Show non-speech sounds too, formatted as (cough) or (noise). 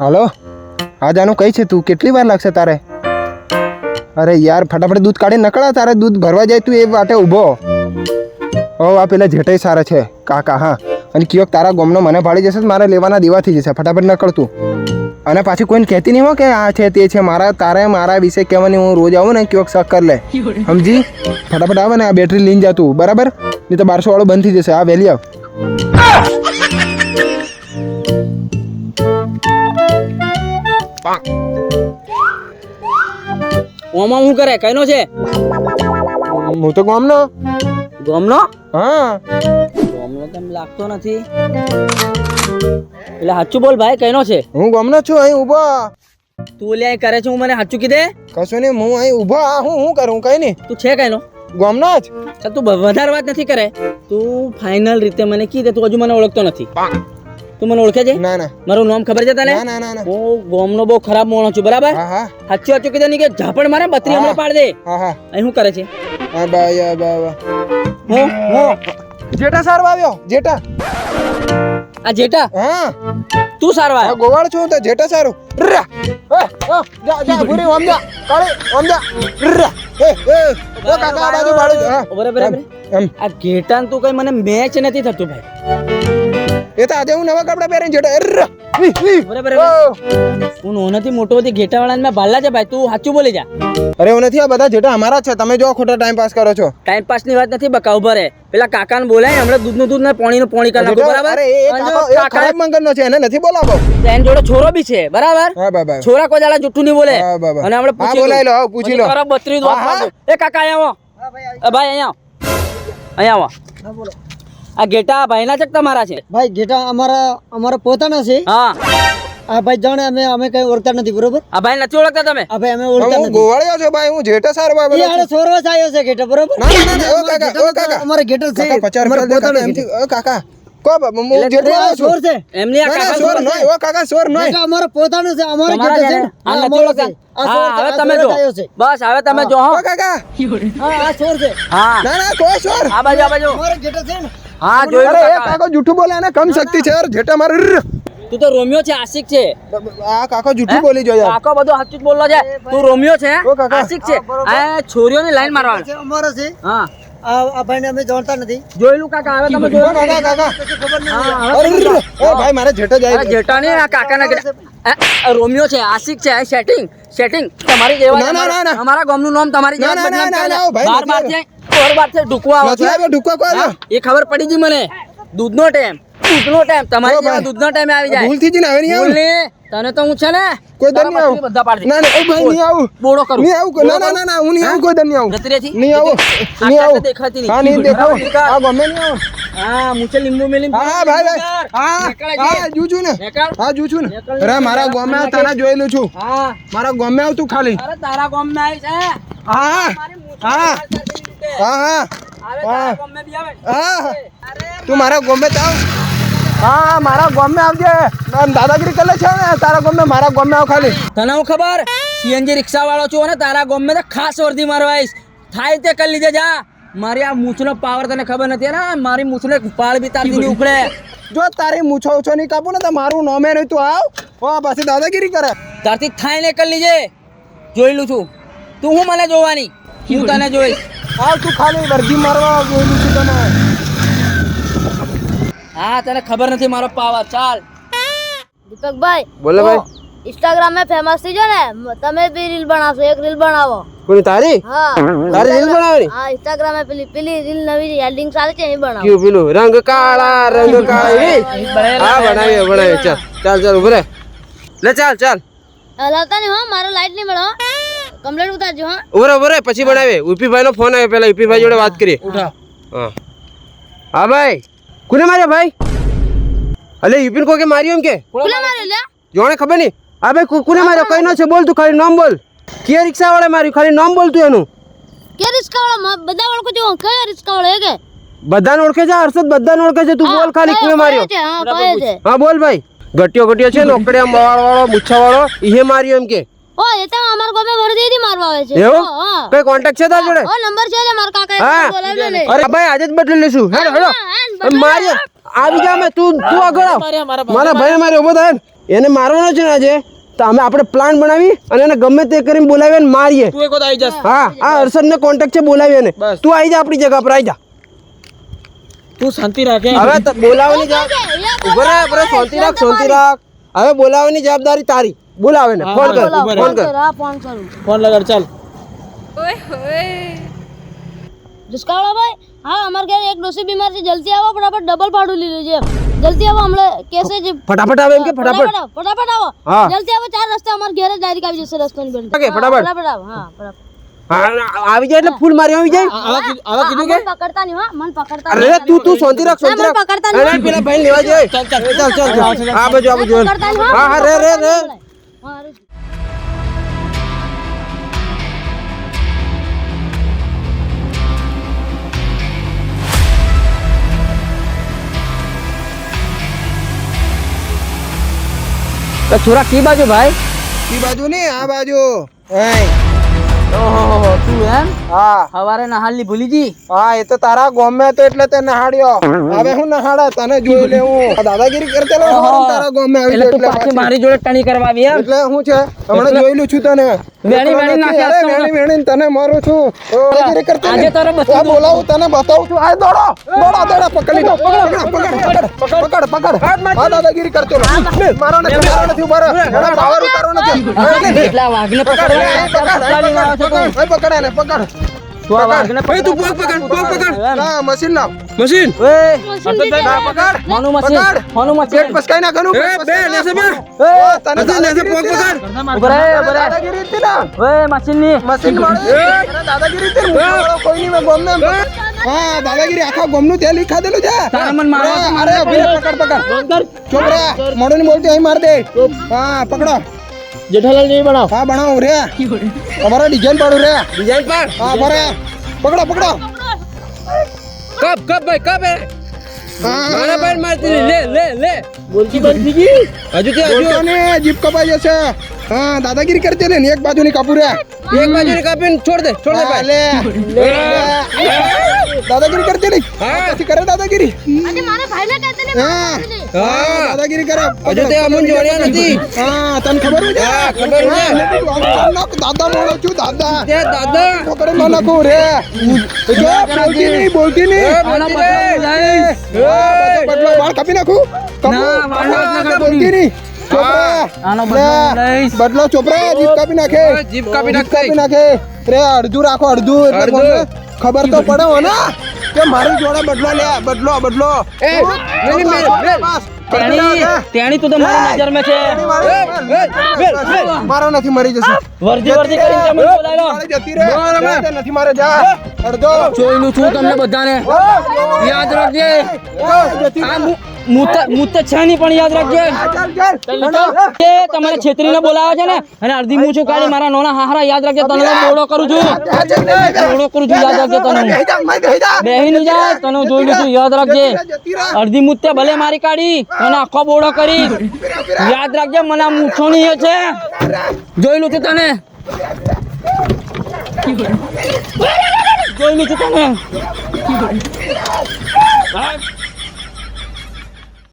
હાલો? આ જાનું કઈ છે તું કેટલી વાર લાગશે તારે? અરે યાર ફટાફટ દૂધ કાઢી નકળા તારે દૂધ ભરવા જાય તું એ માટે ઊભો. ઓ આ પેલા જેઠાઈ સારા છે કાકા હા. અને કયોક તારા ગોમનો મને ભાડી જશે મારે લેવાના દીવા થઈ જશે. ફટાફટ નકળતું અને પાછી કોઈને કહેતી નહીં હો કે આ છે તે છે મારા તારે મારા વિશે કહેવાની હું રોજ આવું ને કયોક શક કર લે. (laughs) સમજી? ફટાફટ આવે ને આ બેટરી લઈને જા બરાબર? નહીં તો બારસો વાળો બંધ થઈ જશે. આ વહેલી આવ. ઓમાં શું કરે? કઈનો છે? હું તો ગામનો. ગામનો? હા. ગામનો તેમ લાગતો નથી? એટલે સાચું બોલ ભાઈ કઈનો છે? હું ગામનો છું અહીં ઊભો. તું લે કરે છે હું મને સાચું કીધે? કશું નહીં હું અહીં ઊભો. આ હું હું કરું કઈ નહીં. તું છે કઈનો? ગામનો જ. તું વધારે વાત નથી કરે. તું ફાઇનલ રીતે મને કીધે તું હજુ મને ઓળખતો નથી. તું મને ઓળખે છે? ના ના. મારું નામ ખબર છે તને? ના ના ના હું ગોમનો બહુ ખરાબ મોણો છું બરાબર? હા હા. સાચું સાચું કીધું નહીં કે ઝાપડ મારે બત્રી હમણાં પાડ દે. હા હા. અહીં શું કરે છે? હા બા યા બા બા. હું? હું? જેઠા સારો આવ્યો જેઠા. આ જેઠા? હા. તું સારો આ ગોવાળ છું તો જેઠા સારું. રા. જા જા ભૂરી ઓમ જા. કાળી ઓમ જા. રા. એ એ ઓ કાકા આ બાજુ બાજુ હા. બરાબર બરાબર. એમ આ ઘેટાન તું કઈ મને મેચ નથી થતું ભાઈ. એ તો આજે હું નવા કપડા પહેરીને વી. બરાબર હું નોનાથી મોટો હતી ઘેટા વાળા મેં ભાલ્લા છે ભાઈ તું સાચું બોલી જા. અરે હું નથી આ બધા જેટા અમારા છે. તમે જો ખોટા ટાઈમ પાસ કરો છો. ટાઈમ પાસની વાત નથી બકા ઊભા રે પેલા કાકાને બોલાય હમણાં દૂધનું દૂધ ને પાણીનું પાણી કરી નાખો બરાબર? અરે એ ખરાબ મંગળનો છે એને નથી બોલાવો. એન જોડે છોરો બી છે બરાબર? હા બાબા છોરા કોઈ દાડા જુઠ્ઠું નહીં બોલે. અને આપણે પૂછી બોલાવી લો, પૂછી લો. બત્રી હા. એ કાકા અહીંયા આવો. ભાઈ અહીંયા આવો. અહીંયા આવો. આ ઘેટા ભાઈના છે તમારા છે? ભાઈ ઘેટા અમારા અમારા પોતાના છે. હા. આ ભાઈ જાણે અમે અમે કઈ ઓળખતા નથી બરોબર? આ ભાઈ નથી ઓળખતા તમે? આ ભાઈ અમે ઓળખતા નથી. ગોવાળિયો છો ભાઈ હું જેટા સાર બાબા એ આડે સોરવા આવ્યો છે ઘેટા બરોબર? ના, ના, ના, ઓ કાકા, ઓ કાકા. અમારે ઘેટો છે. અમારા પોતાના એમથી- ઓ કાકા કો બાબા હું એટલે આ સોર છે. એમની આ ના, ના, કાકા સોર નોય, ઓ કાકા સોર નોય. ઘેટા અમારા પોતાનું છે અમારા તમારા છે છે? આ નથી ઓળખતા? છે. આ સોર હા છે, હવે આ તમે જો. બસ હવે તમે જો કાકા. હા આ સોર છે. હા. ના ના કોઈ સોર. આ બાજુ આ બાજુ. અમારા ઘેટા છે ને? હા જોયું અરે એ કાકો. જૂઠું બોલે એને કમ શક્તિ છે યાર જેઠા મારે તું તો રોમિયો છે આશિક છે. આ કાકો જૂઠું બોલી જો યાર. કાકો બધું સાચું બોલલો છે. તું રોમિયો છે આશિક છે. આ છોરીઓની લાઈન મારવા છે અમારા છે. હા. આ આ ભાઈને અમે જાણતા નથી. જોયેલું કાકા આવે તમે કાકા કાકા. કશું ખબર નહીં અરે તમે રર. જો. એ ભાઈ મારે જેઠા જાય અરે જેઠા આ રોમિયો છે આશિક છે આ સેટિંગ સેટિંગ તમારી જેવા ના, ના, ના, ના. અમારા ગામનું નામ તમારી જેવા બદનામ કરે ના, બાર નથી બારથી કોર બારથી નથી આવ્યો? ઢુક્કો કોઈ એ ખબર પડી ગઈ મને. દૂધનો ટાઈમ દૂધનો ટાઈમ. તમારી. જેવા દૂધનો ટાઈમ આવી જાય. ભૂલથી જ ને આવે નહીં આવું? તને તો હું છે ને કોઈ દર નહીં આવું બધા પાડી ના ના એ ભાઈ નહીં આવું. બોડો કરું. નહીં આવું ના ના ના ના હું નહીં આવું કોઈ દર નહીં આવું. જતી રહેતી? નહીં આવું. નહીં આવું. દેખાતી નહીં. હા નહીં દેખાવ આ ગમે નહીં આવું. હા મુચે લીંબુ મેલી હા ભાઈ ભાઈ. હા હા જુજુ ને. હા જુજુ છું ને. અરે મારા. ગોમે આવ તને જોયેલું છું. હા. મારા ગોમે આવ તું ખાલી. અરે તારા ગોમે આવી છે. હા. હા. હા હા. હા. હા તું મારા ગોમે આવ. હા મારા ગોમે આવજે. દાદાગીરી કરે છે ને તારા ગોમે મારા ગોમે આવ ખાલી. તને હું ખબર? સીએનજી રિક્ષા વાળો છું અને તારા ગોમે તો ખાસ વર્દી મારવા આવીશ. થાય તે કરી લીધે જા. મારી આ મૂછનો પાવર તને ખબર નથી ને. મારી મૂછને પાળ બી તારી ઉખડે જો તારી મૂછો ઉછો નહીં કાપું ને તો મારું નોમે નહીં તું આવ. ઓ પાછી દાદાગીરી કરે. તારથી થાય ને કરી લીજે. લઉં છું. તું હું મને જોવાની? હું તને જોઈશ. આવ તું ખાલી વર્દી મારવા જોયેલું છું તને. હા તને ખબર નથી મારો પાવર. ચાલ. દીપકભાઈ બોલે ભાઈ. ઇન્સ્ટાગ્રામમાં ફેમસ થઈ જાઓ ને તમે બી રીલ બનાવશો એક રીલ બનાવો. કોની તારી? હા. તારી રીલ બનાવવાની? હા ઇન્સ્ટાગ્રામમાં પેલી પેલી રીલ નવી હેડિંગ સારી છે એ બનાવો. કયું પેલું? રંગ કાળા રંગ કાળા. હા બનાવીએ બનાવીએ ચાલ ચાલ ચાલ ઉભરે લે ચાલ ચાલ. હલાવતા નહીં હો મારો લાઈટ નહીં મળો કમ્પ્લેટ ઉતારજો હા. ઉભરે ઉભરે પછી બનાવે યુપીભાઈ નો ફોન આવ્યો પેલા યુપીભાઈ જોડે વાત કરીએ. ઉઠા. હા. હા ભાઈ. કોને માર્યો ભાઈ? અલે યુપીન કોકે માર્યો એમ કે? કોને માર્યો? લે જોણે ખબર નહીં? હા ભાઈ કોને માર્યો? કઈ નો છે બોલ તું ખાલી નામ બોલ. કે રિક્ષા વાળા માર્યું? ખાલી નામ બોલતું એનું. કે રિક્ષા વાળા બધા ઓળખો છું? કે રિક્ષા વાળો એ કે? બધાને ઓળખે છે? હર્ષદ બધાને ઓળખે છે? તું બોલ ખાલી કોને માર્યો? હા બોલ ભાઈ. ગટિયો ગટિયો છે નોકડિયા વાળો વાળો મુચ્છા વાળો ઈએ માર્યો એમ કે. ઓ એ તો અમાર ગામે વર્દી થી મારવા આવે છે. એવું? કઈ કોન્ટેક્ટ છે તાર જોડે? ઓ નંબર છે ને મારા કાકા હા. બોલાવ્યો ને. અરે ભાઈ આજે જ બદલી લેશું હેડો હેડો. માર્યો આવી જા મે તું તું આગળ આવ. મારા ભાઈ મારે ઊભો થાય એને મારવાનો છે ને આજે. તો અમે આપણે પ્લાન બનાવી અને એને ગમે તે કરીને બોલાવીએ અને મારીએ. તું એક વખત આવી જા હા આ હર્ષદ ને કોન્ટેક્ટ છે બોલાવીએ ને તું આવી જા આપણી જગ્યા પર આવી જા. તું શાંતિ રાખે હવે તો બોલાવવાની રહે ઊભો રહે શાંતિ રાખ શાંતિ રાખ. હવે બોલાવવાની જવાબદારી તારી. બોલાવે ને ફોન કર બોલાવો, ફોન ફોન કર. કર હા ફોન કરું. ફોન લગાડ ચાલ. રિસ્કા વાળા ભાઈ હા અમાર ઘરે એક ડોસી બીમાર છે જલ્દી આવો ફટાફટ ડબલ ભાડું લીધું છે. જલ્દી આવો હમણાં કેસે છે. ફટાફટ આવે એમ કે ફટાફટ. ફટાફટ ફટાફટ આવો. હા. જલ્દી આવો ચાર રસ્તા અમાર ઘરે ડાયરેક્ટ આવી જશે રસ્તાની બેન ઓકે, ફટાફટ. ફટાફટ આવો હા ફટાફટ. હા, આવી જાય એટલે ફૂલ મારી આવી જાય? આવા કીધું આવા કીધું કે? મન પકડતા નહીં હા મન પકડતા અરે નહીં. તું તું શાંતિ રાખ શાંતિ ના, મને રાખ. પકડતા અરે નહીં. પેલા ભાઈ લેવા જાય. ચાલ ચાલ ચાલ ચાલ આ બાજુ આ બાજુ પકડતા નહીં, હા હા રે રે રે. અરે. તો છોરા કી બાજુ ભાઈ કી બાજુ ને આ બાજુ એય. ઓહો તું એમ? હા. હવારે નહાલી ભૂલી ગઈ હા એ તો તારા ગોમે તો એટલે તે નહાડ્યો. હવે હું નહાડા તને જોઈ લેવું. આ દાદાગીરી કરતેલો તારા ગોમે આવી એટલે પાછી પાછી. મારી જોડે ટણી કરવા આવી એટલે શું છે હમણાં જોયેલું છું તને. વેણી વેણી નાખી અરે વેણી વેણી તને મારું છું દાદાગીરી કરતી આજે તારે આ બોલાવું તને બતાવું છું આ દોડો દોડો દોડો પકડી લો પકડ પકડ પકડ પકડ પકડ આ દાદાગીરી કરતો મારો ને મારો નથી ઊભો મારો પાવર ઉતારો નથી એટલા વાઘને પકડ પકડ પકડ પકડ ભાઈ તું પગ પકડ પગ પકડ. ના મશીન લાવ મશીન. ના પકડ. મોનું મશીન પકડ. મોનું પેટ મશીન પસકાઈ નાખવાનું એ બે લેસે બે. નાખ. તને હજી લેસે પગ દાદાગીરી હતી ને? પકડ. ઊભા રહે, દાદાગીરી હતી ને? ઓય મશીનની. મશીન વાળો? દાદાગીરી હતી કોઈ નહીં, મેં ગોમને એમ. હા દાદાગીરી આખા ગોમનું તેલ ઈ ખાધેલું છે. તારા મન મારવા અરે, અરે પકડ પકડ. ચોપરા ની બોલતી અહીં માર દે. હા પકડો. જેઠાલાલ જેવી બનાવ. હા બનાવ રે. તમારો ડિઝાઇન પાડું રે. ડિઝાઇન પાડ. હા ભરે પકડો પકડો. કપ કપ ભાઈ કપ હે. મારા પર મારતી. લે લે લે. બોલતી બંધ થઈ ગઈ? હજુ કે હજુ. ને જીપ કપાઈ જશે. હા દાદાગીરી કરતી ને એક બાજુની રે. એક બાજુની કાપીને છોડ દે છોડ દે ભાઈ. લે. લે. દાદાગીરી કરતી નહીં હા. પછી કરે દાદાગીરી? આજે મારા ભાઈને કહેते ને હા? હા. હા. દાદાગીરી કરે. હજુ તે અમન જોડ્યા નથી. હા તને ખબર છે હા, ખબર છે. દાદા મોડો છું દાદા. તે દાદા. પકડે ન નાખું રે. જો બોલતી નહીં બોલતી નહીં. બદલો વાળ કાપી નાખું. બોલતી નહીં. બદલો ચોપરા. જીભ કાપી નાખે. જીભ કાપી નાખે. રે અડધું રાખો અડધું. ખબર તો પડે હો ને કે મારી જોડે બદલો લે બદલો બદલો એ. તેણી તેણી તું તો મારી નજરમાં છે મારો નથી મરી જશે વર્દી વર્દી કરીને તમે બોલાયેલો જતી રે નથી મારે જા અડધો જોયેલું છું તમને બધાને યાદ રાખજે આ મુ- મુત મુત છે નહીં પણ યાદ રાખજે. ચાલ ચાલ તમારે છેતરીને બોલાવે છે ને? અને અડધી મૂછું કાઢી મારા નોના હારા યાદ રાખજે તને બોડો કરું છું. બોડો કરું છું યાદ રાખજે તને. બેહી નહીં જાય તને જોઈ લઉં છું યાદ રાખજે. અડધી મૂત ભલે મારી કાઢી અને આખો બોડો કરી. યાદ રાખજે મને આ મૂછો નહીં છે. જોઈ લઉં છું તને. જોઈ લઉં છું તને.